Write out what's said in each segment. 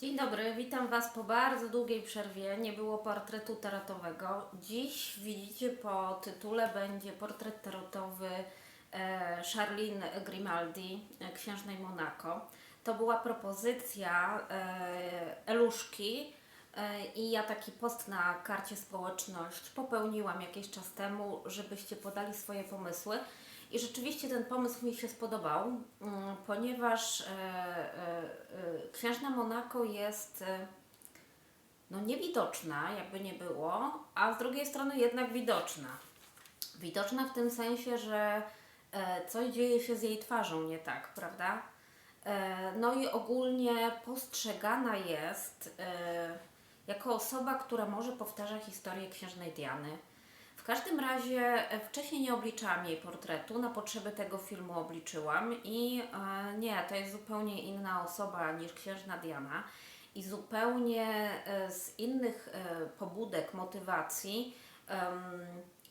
Dzień dobry, witam Was po bardzo długiej przerwie. Nie było portretu tarotowego. Dziś widzicie po tytule będzie portret tarotowy e, Charlene Grimaldi, e, księżnej Monaco. To była propozycja e, Eluszki i ja taki post na karcie społeczność popełniłam jakiś czas temu, żebyście podali swoje pomysły. I rzeczywiście ten pomysł mi się spodobał, mm, ponieważ e, e, e, księżna Monako jest no niewidoczna, jakby nie było, a z drugiej strony jednak widoczna. Widoczna w tym sensie, że coś dzieje się z jej twarzą nie tak, prawda? No i ogólnie postrzegana jest jako osoba, która może powtarza historię księżnej Diany. W każdym razie e, wcześniej nie obliczałam jej portretu, na potrzeby tego filmu obliczyłam i e, nie, to jest zupełnie inna osoba niż księżna Diana i zupełnie e, z innych e, pobudek, motywacji em,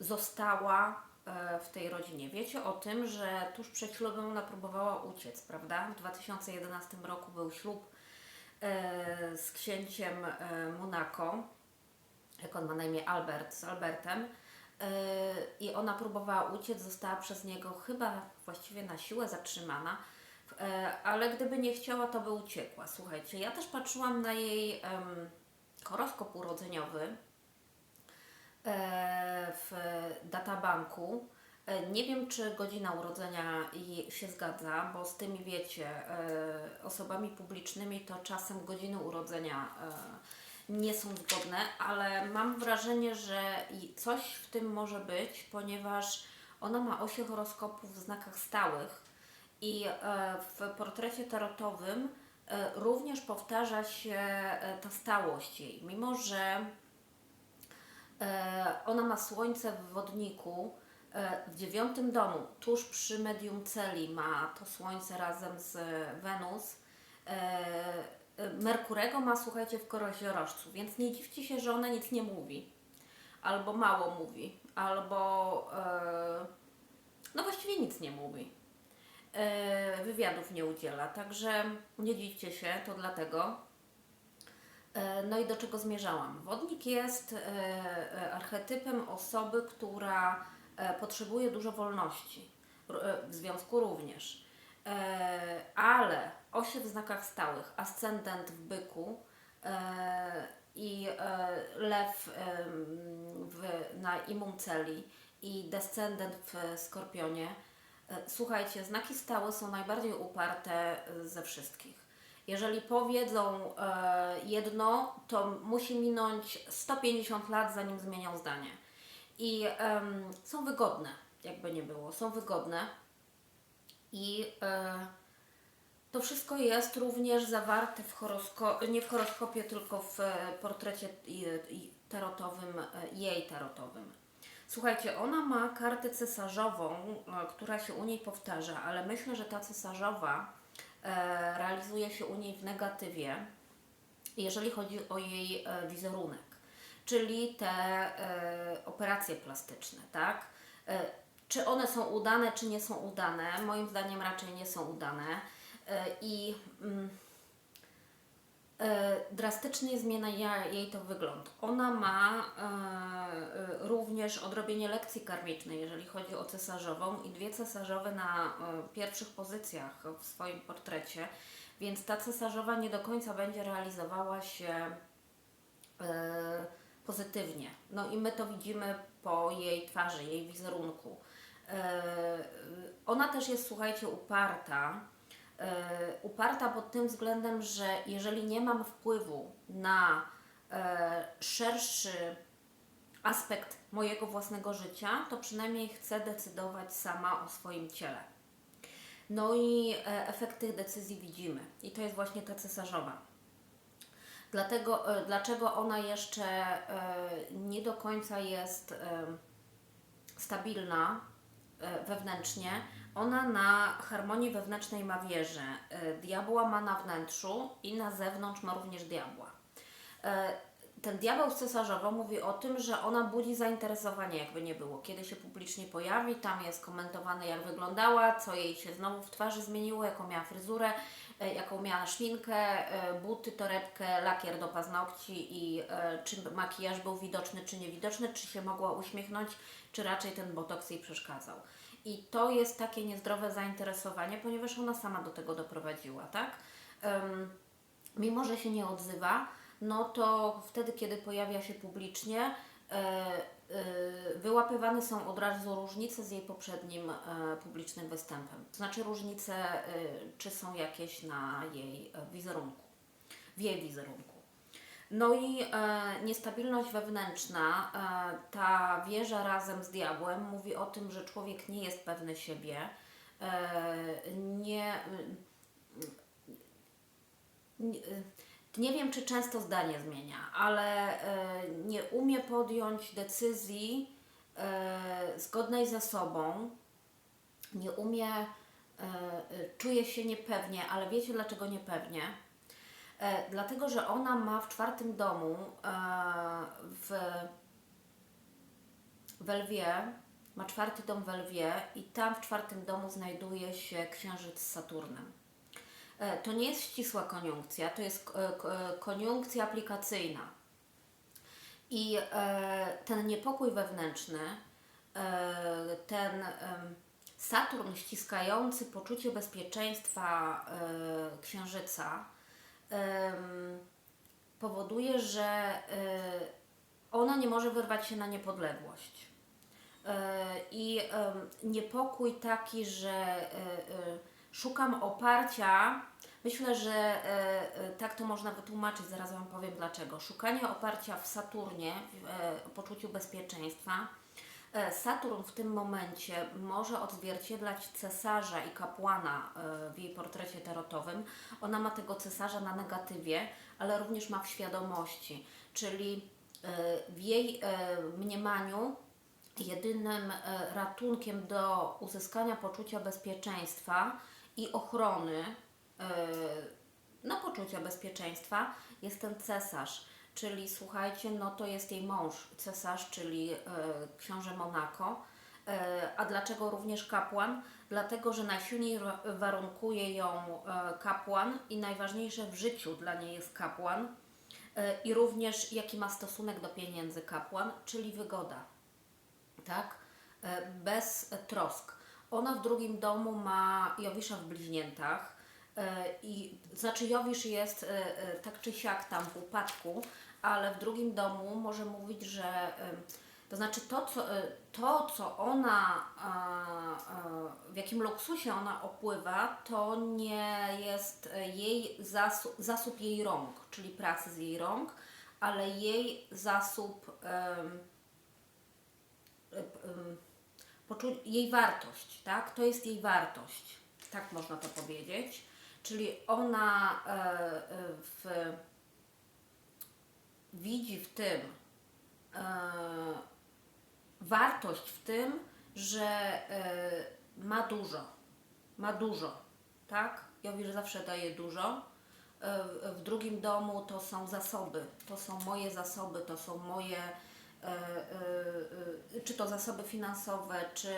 została e, w tej rodzinie. Wiecie o tym, że tuż przed ślubem ona próbowała uciec, prawda? W 2011 roku był ślub e, z księciem e, Monaco, jak on ma na imię Albert, z Albertem. Yy, I ona próbowała uciec, została przez niego chyba właściwie na siłę zatrzymana, Yy, ale gdyby nie chciała, to by uciekła. Słuchajcie, ja też patrzyłam na jej horoskop urodzeniowy e, w databanku. E, Nie wiem, czy godzina urodzenia się zgadza, bo z tymi, wiecie, e, osobami publicznymi to czasem godziny urodzenia nie są zgodne, ale mam wrażenie, że coś w tym może być, ponieważ ona ma osie horoskopów w znakach stałych i e, w portrecie tarotowym e, również powtarza się e, ta stałość jej, mimo że Ona ma słońce w wodniku. W dziewiątym domu, tuż przy medium celi, ma to słońce razem z Wenus. Merkurego ma, słuchajcie, w koroźdzorożcu, więc nie dziwcie się, że ona nic nie mówi. Albo mało mówi, albo e, no właściwie nic nie mówi. E, Wywiadów nie udziela, także nie dziwcie się, to dlatego. E, No i do czego zmierzałam? Wodnik jest e, archetypem osoby, która potrzebuje dużo wolności, w związku również. E, Ale osie w znakach stałych, ascendent w byku e, i e, lew w, na imum celi i descendent w skorpionie. Słuchajcie, znaki stałe są najbardziej uparte ze wszystkich. Jeżeli powiedzą jedno, to musi minąć 150 lat, zanim zmienią zdanie. I są wygodne, jakby nie było, są wygodne. I e, to wszystko jest również zawarte w horoskopie, nie w horoskopie, tylko w e, portrecie tarotowym, e, jej tarotowym. Słuchajcie, ona ma kartę cesarzową, która się u niej powtarza, ale myślę, że ta cesarzowa realizuje się u niej w negatywie, jeżeli chodzi o jej wizerunek, czyli te operacje plastyczne, tak? Czy one są udane, czy nie są udane? Moim zdaniem raczej nie są udane. E, I mm, e, drastycznie zmienia jej to wygląd. Ona ma e, również odrobienie lekcji karmicznej, jeżeli chodzi o cesarzową i dwie cesarzowe na pierwszych pozycjach w swoim portrecie, więc ta cesarzowa nie do końca będzie realizowała się pozytywnie. No i my to widzimy po jej twarzy, jej wizerunku. E, ona też jest, słuchajcie, uparta. E, uparta pod tym względem, że jeżeli nie mam wpływu na e, szerszy aspekt mojego własnego życia, to przynajmniej chcę decydować sama o swoim ciele. No i efekt tych decyzji widzimy. I to jest właśnie ta cesarzowa. Dlatego, dlaczego ona jeszcze nie do końca jest stabilna wewnętrznie? Ona na harmonii wewnętrznej ma wieżę. E, Diabła ma na wnętrzu i na zewnątrz ma również diabła. E, Ten diabeł z cesarzową mówi o tym, że ona budzi zainteresowanie, jakby nie było. Kiedy się publicznie pojawi, tam jest komentowane, jak wyglądała, co jej się znowu w twarzy zmieniło, jaką miała fryzurę. E, jaką miała szminkę, e, buty, torebkę, lakier do paznokci i e, czy makijaż był widoczny, czy niewidoczny, czy się mogła uśmiechnąć, czy raczej ten botoks jej przeszkadzał. I to jest takie niezdrowe zainteresowanie, ponieważ ona sama do tego doprowadziła, tak? Mimo, że się nie odzywa, no to wtedy, kiedy pojawia się publicznie, wyłapywane są od razu różnice z jej poprzednim e, publicznym występem. Znaczy różnice, e, czy są jakieś na jej wizerunku, w jej wizerunku. No i e, niestabilność wewnętrzna, e, ta wieża razem z diabłem mówi o tym, że człowiek nie jest pewny siebie, nie, nie, nie wiem, czy często zdanie zmienia, ale nie umie podjąć decyzji e, zgodnej ze sobą, nie umie, e, czuje się niepewnie, ale wiecie dlaczego niepewnie? E, dlatego, że ona ma w czwartym domu e, w, w Lwie, ma czwarty dom w Lwie i tam w czwartym domu znajduje się księżyc z Saturnem. E, to nie jest ścisła koniunkcja, to jest e, e, koniunkcja aplikacyjna. I e, ten niepokój wewnętrzny, e, ten em, Saturn ściskający poczucie bezpieczeństwa e, księżyca, powoduje, że e, ona nie może wyrwać się na niepodległość. E, I niepokój taki, że e, e, szukam oparcia. Myślę, że e, e, tak to można wytłumaczyć, zaraz Wam powiem dlaczego. Szukanie oparcia w Saturnie, w e, poczuciu bezpieczeństwa. Saturn w tym momencie może odzwierciedlać cesarza i kapłana w jej portrecie tarotowym. Ona ma tego cesarza na negatywie, ale również ma w świadomości, czyli w jej mniemaniu jedynym ratunkiem do uzyskania poczucia bezpieczeństwa i ochrony, no poczucia bezpieczeństwa jest ten cesarz. Czyli słuchajcie, no to jest jej mąż, cesarz, czyli e, książę Monako. E, a dlaczego również kapłan? Dlatego, że najsilniej wa- warunkuje ją kapłan i najważniejsze w życiu dla niej jest kapłan. I również jaki ma stosunek do pieniędzy kapłan, czyli wygoda tak? Bez trosk. Ona w drugim domu ma Jowisza w bliźniętach i znaczy Jowisz jest e, e, tak czy siak tam w upadku, ale w drugim domu może mówić, że e, to znaczy to, co, e, to, co ona, e, e, w jakim luksusie ona opływa, to nie jest e, jej zasób, zasób jej rąk, czyli pracy z jej rąk, ale jej zasób jej wartość, tak? To jest jej wartość, tak można to powiedzieć. Czyli ona e, e, w, widzi w tym e, wartość w tym, że ma dużo, ma dużo, tak? Jowisz zawsze daje dużo. W- drugim domu to są zasoby, to są moje zasoby, to są moje czy to zasoby finansowe, czy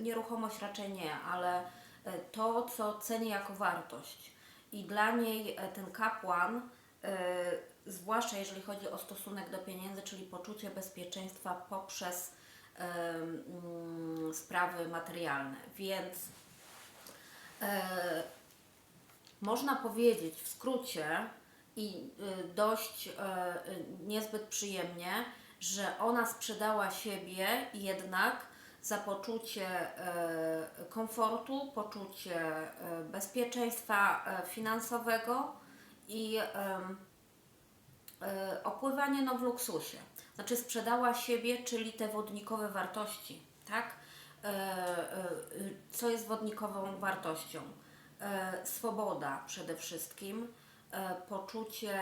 nieruchomość raczej nie, ale to, co cenię jako wartość. I dla niej e, ten kapłan, e, zwłaszcza jeżeli chodzi o stosunek do pieniędzy, czyli poczucie bezpieczeństwa poprzez e, mm, sprawy materialne. Więc e, można powiedzieć w skrócie i dość niezbyt przyjemnie, że ona sprzedała siebie jednak za poczucie e, komfortu, poczucie e, bezpieczeństwa e, finansowego i opływanie no w luksusie. Znaczy sprzedała siebie, czyli te wodnikowe wartości, tak? Co jest wodnikową wartością? Swoboda przede wszystkim, poczucie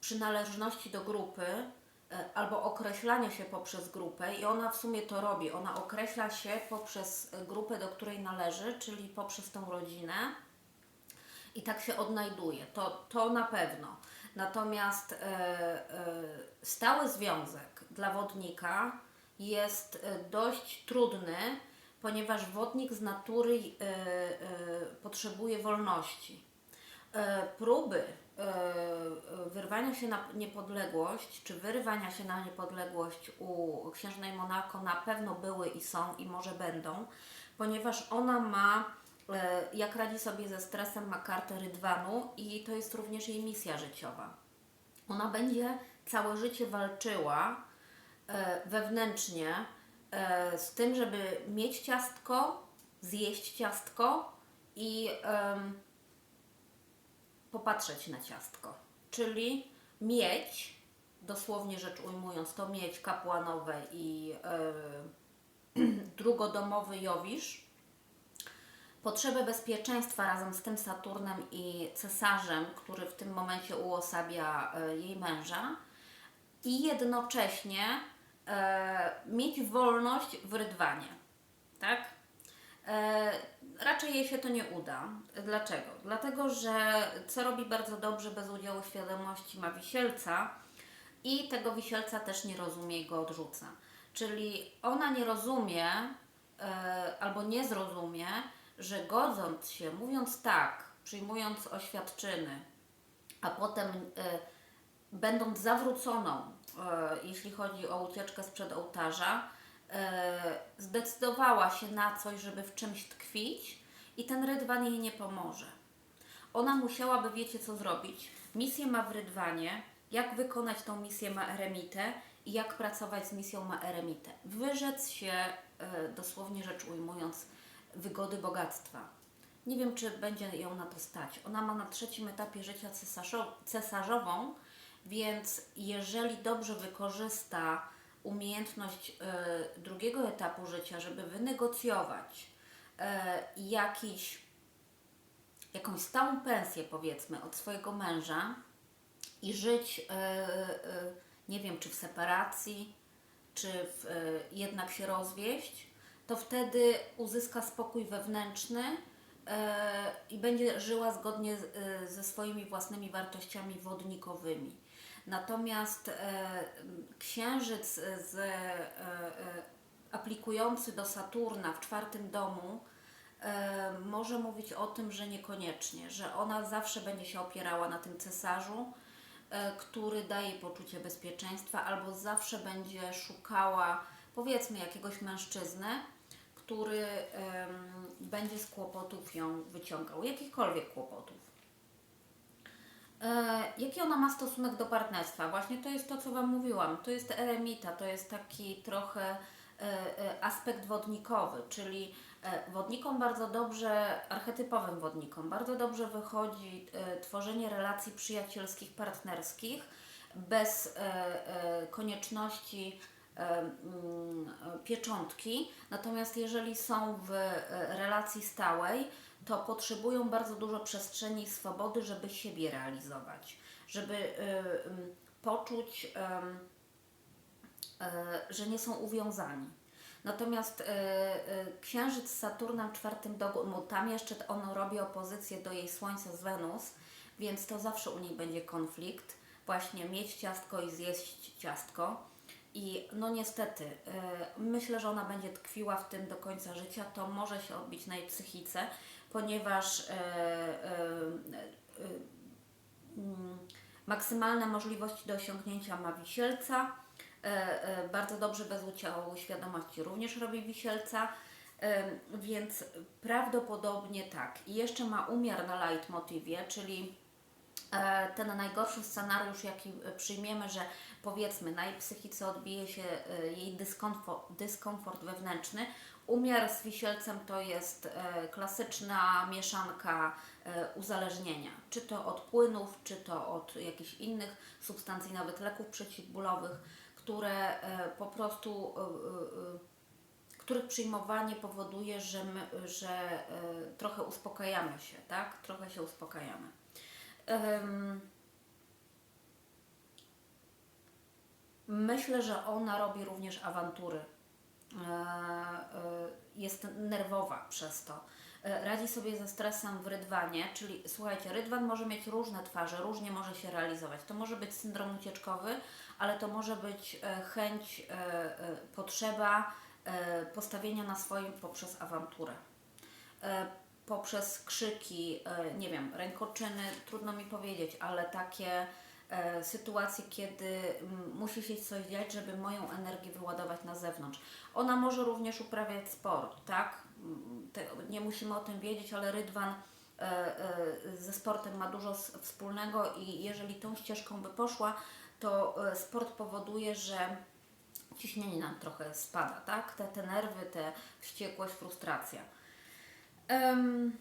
przynależności do grupy albo określania się poprzez grupę i ona w sumie to robi. Ona określa się poprzez e, grupę, do której należy, czyli poprzez tą rodzinę i tak się odnajduje. To, to na pewno. Natomiast e, e, stały związek dla wodnika jest e, dość trudny, ponieważ wodnik z natury e, e, potrzebuje wolności. E, próby e, e, wyrwania się na niepodległość, czy wyrywania się na niepodległość u księżnej Monako na pewno były i są i może będą, ponieważ ona ma, e, jak radzi sobie ze stresem, ma kartę rydwanu i to jest również jej misja życiowa. Ona będzie całe życie walczyła e, wewnętrznie e, z tym, żeby mieć ciastko, zjeść ciastko i popatrzeć na ciastko. Czyli mieć, dosłownie rzecz ujmując, to mieć kapłanowe i e, drugodomowy Jowisz, potrzebę bezpieczeństwa razem z tym Saturnem i cesarzem, który w tym momencie uosabia e, jej męża, i jednocześnie e, mieć wolność w rydwanie. Tak? Raczej jej się to nie uda. Dlaczego? Dlatego, że co robi bardzo dobrze bez udziału świadomości ma wisielca i tego wisielca też nie rozumie i go odrzuca. Czyli ona nie rozumie e, albo nie zrozumie, że godząc się, mówiąc tak, przyjmując oświadczyny, a potem e, będąc zawróconą, e, jeśli chodzi o ucieczkę sprzed ołtarza, zdecydowała się na coś, żeby w czymś tkwić i ten rydwan jej nie pomoże. Ona musiałaby, wiecie co zrobić? Misję ma w rydwanie, jak wykonać tą misję ma eremitę i jak pracować z misją ma eremitę. Wyrzec się, e, dosłownie rzecz ujmując, wygody bogactwa. Nie wiem, czy będzie ją na to stać. Ona ma na trzecim etapie życia cesarzo- cesarzową, więc jeżeli dobrze wykorzysta umiejętność e, drugiego etapu życia, żeby wynegocjować e, jakiś, jakąś stałą pensję, powiedzmy, od swojego męża i żyć, e, nie wiem, czy w separacji, czy w, jednak się rozwieść, to wtedy uzyska spokój wewnętrzny i będzie żyła zgodnie e, ze swoimi własnymi wartościami wodnikowymi. Natomiast e, księżyc z, e, e, aplikujący do Saturna w czwartym domu e, może mówić o tym, że niekoniecznie, że ona zawsze będzie się opierała na tym cesarzu, e, który daje poczucie bezpieczeństwa, albo zawsze będzie szukała, powiedzmy, jakiegoś mężczyznę, który em, będzie z kłopotów ją wyciągał, jakichkolwiek kłopotów. E, jaki ona ma stosunek do partnerstwa? Właśnie to jest to, co Wam mówiłam. To jest eremita, to jest taki trochę e, e, aspekt wodnikowy, czyli e, wodnikom bardzo dobrze, archetypowym wodnikom, bardzo dobrze wychodzi e, tworzenie relacji przyjacielskich, partnerskich, bez e, e, konieczności pieczątki. Natomiast jeżeli są w e, relacji stałej, to potrzebują bardzo dużo przestrzeni i swobody, żeby siebie realizować, żeby e, poczuć, e, że nie są uwiązani. Natomiast księżyc z Saturnem czwartym domu, tam jeszcze on robi opozycję do jej Słońca z Wenus, więc to zawsze u niej będzie konflikt. Właśnie mieć ciastko i zjeść ciastko. I no niestety, e, myślę, że ona będzie tkwiła w tym do końca życia. To może się odbić na jej psychice, ponieważ e, e, mm, maksymalne możliwości do osiągnięcia ma wisielca. Bardzo dobrze bez udziału świadomości również robi wisielca. Więc prawdopodobnie tak. I jeszcze ma umiar na leitmotywie, czyli ten najgorszy scenariusz, jaki przyjmiemy, że powiedzmy na jej psychice odbije się e, jej dyskomfort, dyskomfort wewnętrzny. Umiar z wisielcem to jest e, klasyczna mieszanka e, uzależnienia, czy to od płynów, czy to od jakichś innych substancji, nawet leków przeciwbólowych, które po prostu, których przyjmowanie powoduje, że, my, że trochę uspokajamy się, tak? Trochę się uspokajamy. Myślę, że ona robi również awantury. E, e, Jest nerwowa przez to. E, Radzi sobie ze stresem w rydwanie, czyli słuchajcie, rydwan może mieć różne twarze, różnie może się realizować. To może być syndrom ucieczkowy, ale to może być chęć, potrzeba postawienia na swoim poprzez awanturę. Poprzez krzyki, nie wiem, rękoczyny, trudno mi powiedzieć, ale takie e, sytuacje, kiedy mm, musi się coś dziać, żeby moją energię wyładować na zewnątrz. Ona może również uprawiać sport, tak? Mm, nie musimy o tym wiedzieć, ale Rydwan e, e, ze sportem ma dużo wspólnego i jeżeli tą ścieżką by poszła, to sport powoduje, że ciśnienie nam trochę spada, tak? Te, te nerwy, te wściekłość, frustracja. Em,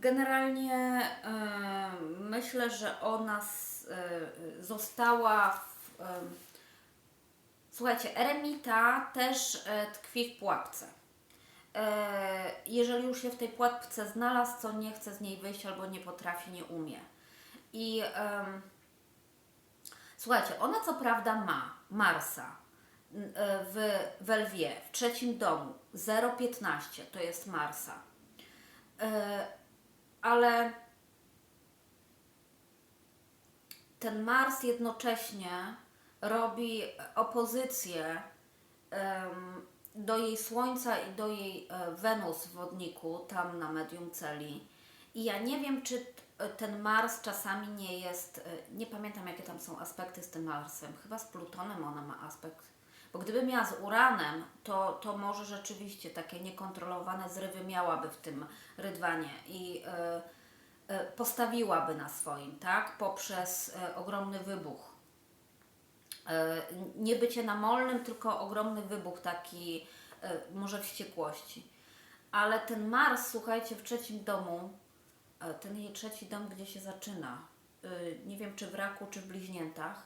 Generalnie em, myślę, że ona e, została w, em, Słuchajcie, eremita też e, tkwi w pułapce. E, jeżeli już się w tej pułapce znalazł, co nie chce z niej wyjść albo nie potrafi, nie umie. I słuchajcie, ona co prawda ma Marsa e, w, w Lwie, w trzecim domu, 0,15 to jest Marsa. E, ale ten Mars jednocześnie robi opozycję em, do jej Słońca i do jej e, Wenus w wodniku, tam na medium celi. I ja nie wiem, czy t- ten Mars czasami nie jest, e, nie pamiętam jakie tam są aspekty z tym Marsem, chyba z Plutonem ona ma aspekt. Bo gdyby miała z Uranem, to, to może rzeczywiście takie niekontrolowane zrywy miałaby w tym rydwanie i e, e, postawiłaby na swoim, tak? Poprzez e, ogromny wybuch. Nie bycie namolnym, tylko ogromny wybuch taki może wściekłości. Ale ten Mars, słuchajcie, w trzecim domu, ten jej trzeci dom, gdzie się zaczyna, nie wiem czy w raku, czy w bliźniętach,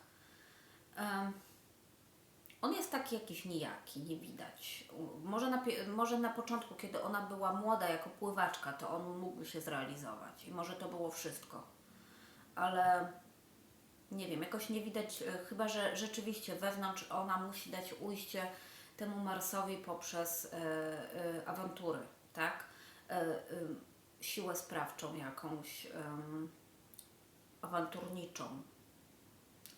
on jest taki jakiś nijaki, nie widać. Może na, może na początku, kiedy ona była młoda jako pływaczka, to on mógł się zrealizować i może to było wszystko. Ale nie wiem, jakoś nie widać, e, chyba że rzeczywiście wewnątrz ona musi dać ujście temu Marsowi poprzez e, e, awantury, tak? Siłę sprawczą jakąś, awanturniczą.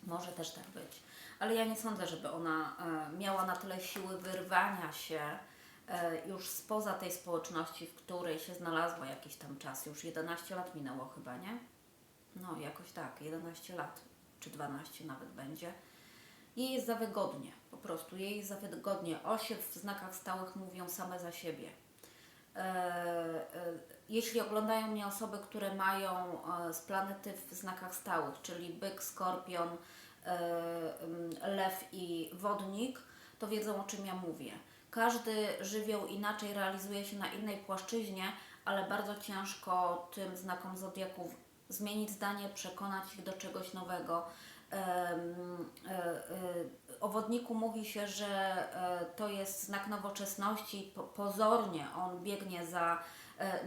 Może też tak być. Ale ja nie sądzę, żeby ona e, miała na tyle siły wyrwania się e, już spoza tej społeczności, w której się znalazła jakiś tam czas. Już 11 lat minęło chyba, nie? No, jakoś tak, 11 lat, czy 12 nawet będzie. Jej jest za wygodnie, po prostu jej jest za wygodnie. Osie w znakach stałych mówią same za siebie. E, e, jeśli oglądają mnie osoby, które mają e, z planety w znakach stałych, czyli byk, skorpion, lew i wodnik, to wiedzą o czym ja mówię. Każdy żywioł inaczej realizuje się na innej płaszczyźnie, ale bardzo ciężko tym znakom zodiaków zmienić zdanie, przekonać ich do czegoś nowego. E, e, O wodniku mówi się, że e, to jest znak nowoczesności. Po- Pozornie on biegnie za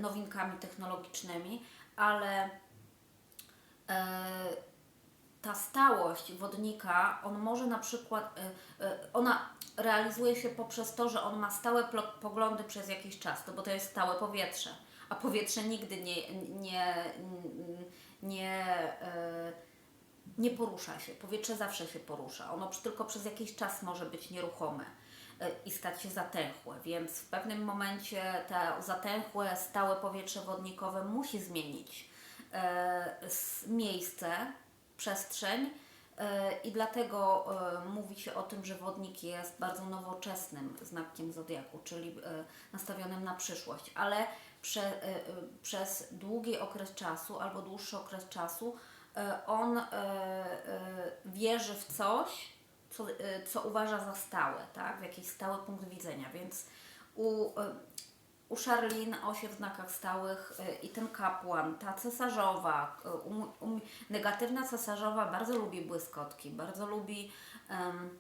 nowinkami technologicznymi, ale ta stałość wodnika, on może na przykład, ona realizuje się poprzez to, że on ma stałe poglądy przez jakiś czas, to bo to jest stałe powietrze, a powietrze nigdy nie, nie, nie, e, nie porusza się. Powietrze zawsze się porusza. Ono tylko przez jakiś czas może być nieruchome e, i stać się zatęchłe, więc w pewnym momencie to zatęchłe, stałe powietrze wodnikowe musi zmienić e, miejsce, przestrzeń e, i dlatego mówi się o tym, że wodnik jest bardzo nowoczesnym znakiem zodiaku, czyli nastawionym na przyszłość, ale prze, przez długi okres czasu albo dłuższy okres czasu on e, e, wierzy w coś, co, e, co uważa za stałe, tak? w jakiś stały punkt widzenia, więc u, e, u Charlene osie w znakach stałych e, i ten kapłan, ta cesarzowa, e, um, um, negatywna cesarzowa bardzo lubi błyskotki, bardzo lubi em,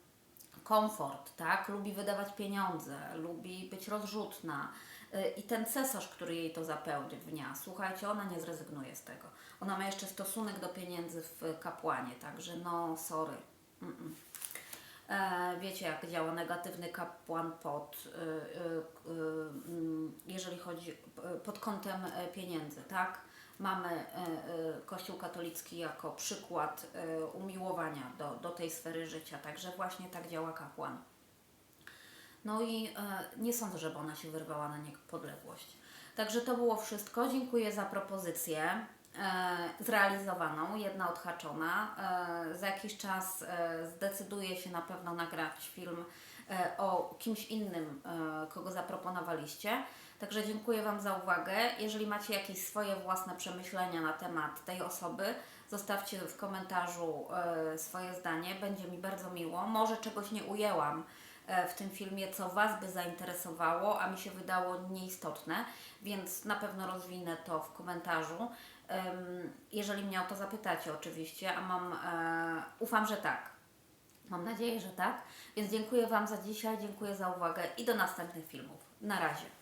komfort, tak? Lubi wydawać pieniądze, lubi być rozrzutna. Y, I ten cesarz, który jej to zapewnia, słuchajcie, ona nie zrezygnuje z tego. Ona ma jeszcze stosunek do pieniędzy w kapłanie, także no, sorry. Mm-mm. E, wiecie, jak działa negatywny kapłan pod, y, y, y, mm, jeżeli chodzi y, pod kątem e, pieniędzy, tak? Mamy e, e, Kościół katolicki jako przykład e, umiłowania do, do tej sfery życia, także właśnie tak działa kapłan. No i nie sądzę, żeby ona się wyrwała na niepodległość. Także to było wszystko. Dziękuję za propozycję zrealizowaną, jedna odhaczona. Za jakiś czas zdecyduję się na pewno nagrać film o kimś innym, kogo zaproponowaliście. Także dziękuję Wam za uwagę. Jeżeli macie jakieś swoje własne przemyślenia na temat tej osoby, zostawcie w komentarzu e, swoje zdanie. Będzie mi bardzo miło. Może czegoś nie ujęłam e, w tym filmie, co Was by zainteresowało, a mi się wydało nieistotne, więc na pewno rozwinę to w komentarzu. Jeżeli mnie o to zapytacie, oczywiście, a mam, e, ufam, że tak. Mam nadzieję, że tak. Więc dziękuję Wam za dzisiaj, dziękuję za uwagę i do następnych filmów. Na razie.